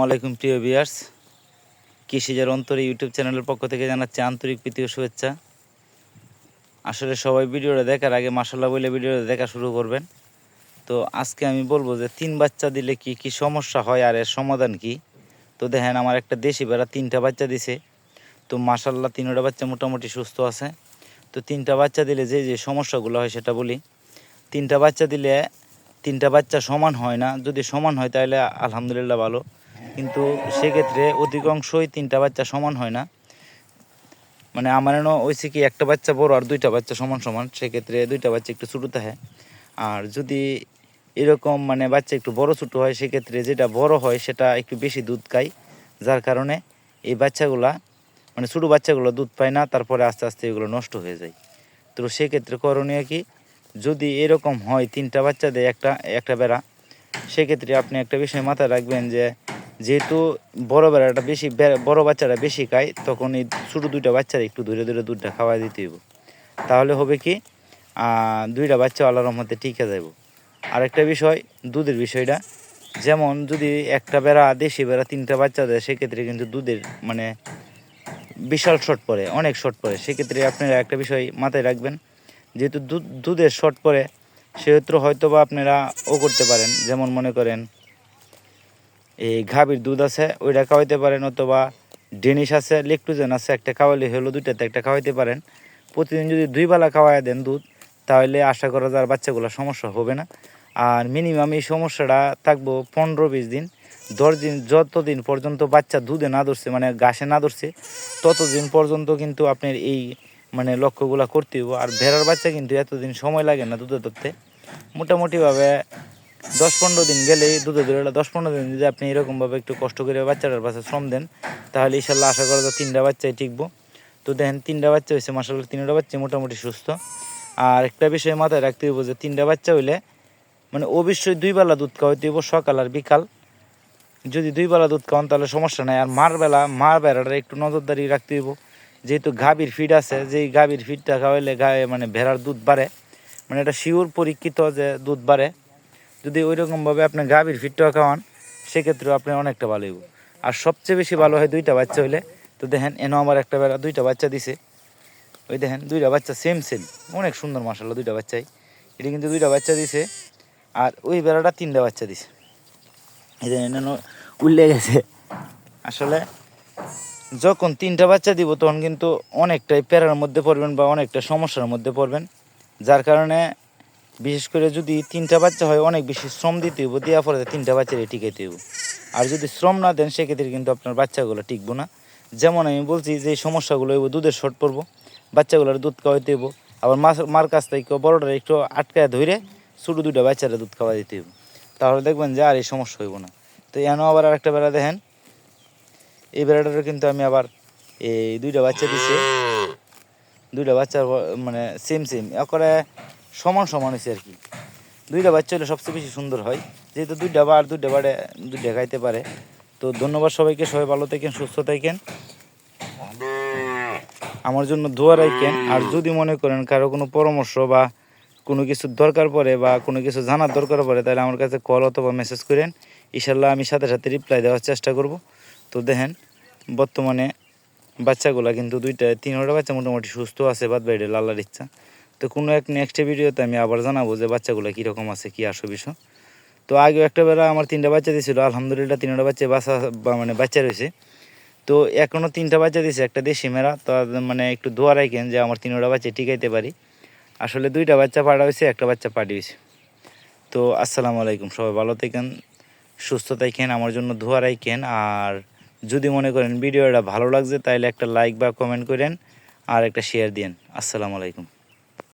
আলাইকুম, প্রিয় ভিউয়ার্স। কৃষিজার অন্তরে ইউটিউব চ্যানেলের পক্ষ থেকে জানাচ্ছি আন্তরিক প্রীতি ও শুভেচ্ছা। আসলে সবাই ভিডিওটা দেখার আগে মাসাল্লাহ বলে ভিডিওটা দেখা শুরু করবেন। তো আজকে আমি বলব যে তিন বাচ্চা দিলে কি কি সমস্যা হয় আর এর সমাধান কি? তো দেখেন, আমার একটা দেশি বেড়া তিনটা বাচ্চা দিছে। তো মাসাল্লাহ তিনটা বাচ্চা মোটামুটি সুস্থ আছে। তো তিনটা বাচ্চা দিলে যে যে সমস্যাগুলো হয় সেটা বলি। তিনটা বাচ্চা দিলে তিনটা বাচ্চা সমান হয় না। যদি সমান হয় তাহলে আলহামদুলিল্লাহ ভালো। কিন্তু সেক্ষেত্রে অধিকাংশই তিনটা বাচ্চা সমান হয় না। মানে আমার এনে হয়েছে কি, একটা বাচ্চা বড় আর দুইটা বাচ্চা সমান সমান, সেক্ষেত্রে দুইটা বাচ্চা একটু ছোটো থাকে। আর যদি এরকম মানে বাচ্চা একটু বড় ছোটো হয়, সেক্ষেত্রে যেটা বড় হয়, সেটা একটু বেশি দুধ খায়। যার কারণে এই বাচ্চাগুলা মানে ছোটো বাচ্চাগুলো দুধ পায় না, তারপরে আস্তে আস্তে এগুলো নষ্ট হয়ে যায়। তো সেক্ষেত্রে করণীয় কি, যদি এরকম হয় তিনটা বাচ্চা দেয় একটা একটা বেড়া, সেক্ষেত্রে আপনি একটা বিষয় মাথায় রাখবেন যে যেহেতু বড় বেড়াটা বেশি বড় বাচ্চাটা বেশি খায় তখন এই ছোটো দুইটা বাচ্চারা একটু ধীরে ধীরে দুধটা খাওয়া দিতে হইব। তাহলে হবে কি দুইটা বাচ্চা আল্লাহর রহমতে টিকে যাইব। আরেকটা বিষয়, দুধের বিষয়টা। যেমন যদি একটা বেড়া, দেশি বেড়া তিনটা বাচ্চা দেয়, সেক্ষেত্রে কিন্তু দুধের মানে বিশাল শর্ট পড়ে, অনেক শর্ট পড়ে। সেক্ষেত্রে আপনারা একটা বিষয় মাথায় রাখবেন, যেহেতু দুধ দুধের শর্ট পড়ে সেক্ষেত্রে হয়তো বা আপনারা ও করতে পারেন। যেমন মনে করেন এই গাভীর দুধ আছে, ওইটা খাওয়াইতে পারেন অথবা ডেনিশ আছে, লেকটুজেন আছে, একটা খাওয়ালে হলো দুইটাতে একটা খাওয়াইতে পারেন। প্রতিদিন যদি দুই বেলা খাওয়াই দেন দুধ, তাহলে আশা করা যায় বাচ্চাগুলো সমস্যা হবে না। আর মিনিমাম এই সমস্যাটা থাকব পনেরো বিশ দিন। দশ দিন, যতদিন পর্যন্ত বাচ্চা দুধে না ধরছে মানে ঘাসে না ধরছে, ততদিন পর্যন্ত কিন্তু আপনার এই মানে লক্ষ্যগুলো করতে হইব। আর ভেড়ার বাচ্চা কিন্তু এতদিন সময় লাগে না দুধে ধরতে। মোটামুটিভাবে দশ পনেরো দিন গেলেই দুধে ধরে দশ পনেরো দিন যদি আপনি এরকমভাবে একটু কষ্ট করে বাচ্চাটার পাশে শ্রম দেন, তাহলে ইনশাল্লাহ আশা করা যায় তিনটা বাচ্চাই টিকবো। তো দেখেন, তিনটা বাচ্চা হয়েছে মাসাল্লাহ তিনটা বাচ্চা মোটামুটি সুস্থ। আর একটা বিষয় মাথায় রাখতে হইব যে তিনটা বাচ্চা হইলে মানে অবশ্যই দুই বেলা দুধ খাওয়াইতে হইব সকাল আর বিকাল। যদি দুই বেলা দুধ খাওয়ান, তাহলে সমস্যা নাই। আর মার বেলা, মার বেড়াটা একটু নজরদারি রাখতে হইব। যেহেতু গাভীর ফিড আছে, যেই গাভীর ফিডটা খাওয়াইলে গায়ে মানে ভেড়ার দুধ বাড়ে মানে এটা শিওর পরীক্ষিত যে দুধ বাড়ে। যদি ওই রকমভাবে আপনি গাভীর ফিডটা খাওয়ান, সেক্ষেত্রেও আপনি অনেকটা ভালো হইব। আর সবচেয়ে বেশি ভালো হয় দুইটা বাচ্চা হইলে, তো দেখেন, এনো আমার একটা বেড়া দুইটা বাচ্চা দিছে। ওই দেখেন, দুইটা বাচ্চা সেম সেম অনেক সুন্দর মাসাল্লাহ দুইটা বাচ্চাই। এটা কিন্তু দুইটা বাচ্চা দিছে, আর ওই বেড়াটা তিনটা বাচ্চা দিছে। এই যে এনো উল্লে গেছে। আসলে যখন তিনটা বাচ্চা দিব, তখন কিন্তু অনেকটাই প্যারার মধ্যে পড়বেন বা অনেকটা সমস্যার মধ্যে পড়বেন। যার কারণে বিশেষ করে যদি তিনটা বাচ্চা হয়, অনেক বেশি শ্রম দিতে হইব দেওয়ার পরে তিনটা বাচ্চারই টিকাইতে হইব। আর যদি শ্রম না দেন, সেক্ষেত্রে কিন্তু আপনার বাচ্চাগুলো টিকবো না। যেমন আমি বলছি যে, সমস্যাগুলো হইব, দুধের শর্ট পড়ব, বাচ্চাগুলোর দুধ খাওয়াইতে হইব। আবার মাছ মার কাছ থেকে বড়টা একটু আটকায় ধরে ছোটো দুইটা বাচ্চারা দুধ খাওয়া দিতে হইব। তাহলে দেখবেন যে আর এই সমস্যা হইব না। তো এনও আবার আরেকটা বেড়া দেখেন। এই বেড়াটারও কিন্তু আমি আবার এই দুইটা বাচ্চা দিছি। দুইটা বাচ্চার মানে সেম সেম একরে সমান সমান হয়েছে আর কি। দুইটা বাচ্চা হলে সবচেয়ে বেশি সুন্দর হয়। যেহেতু দুইটা বার, দুইটা বারে দুইটা খাইতে পারে। তো ধন্যবাদ সবাইকে, সবাই ভালো থাকেন, সুস্থ থাকেন। আমার জন্য দোয়া রাখেন। আর যদি মনে করেন কারও কোনো পরামর্শ বা কোনো কিছু দরকার পড়ে বা কোনো কিছু জানার দরকার পড়ে, তাহলে আমার কাছে কল অথবা মেসেজ করেন। ইনশাল্লাহ আমি সাথে সাথে রিপ্লাই দেওয়ার চেষ্টা করব। তো দেখেন, বর্তমানে বাচ্চাগুলা কিন্তু দুইটা, তিনটা বাচ্চা মোটামুটি সুস্থ আছে, বাদ বাইরে লাল্লার ইচ্ছা। তো কোনো এক নেক্সট ভিডিওতে আমি আবার জানাব যে বাচ্চাগুলো কীরকম আছে, কী আসো বিষয়। তো আগেও একটা বেলা আমার তিনটা বাচ্চা দিয়েছিল আলহামদুলিল্লাহ তিনটা বাচ্চা বাচ্চা মানে বাচ্চা রয়েছে। তো এখনও তিনটা বাচ্চা দিয়েছে একটা দেশি মেরা তো মানে একটু দোয়া রাখেন যে আমার তিনটা বাচ্চা টিকাইতে পারি। আসলে দুইটা বাচ্চা পাড়া হয়েছে, একটা বাচ্চা পাটি হয়েছে। তো আসসালামু আলাইকুম, সবাই ভালো থাকেন, সুস্থ থাকেন, আমার জন্য দোয়া রাখেন। আর যদি মনে করেন ভিডিওটা ভালো লাগছে তাহলে একটা লাইক বা কমেন্ট করেন, আর একটা শেয়ার দিন আসসালামু আলাইকুম।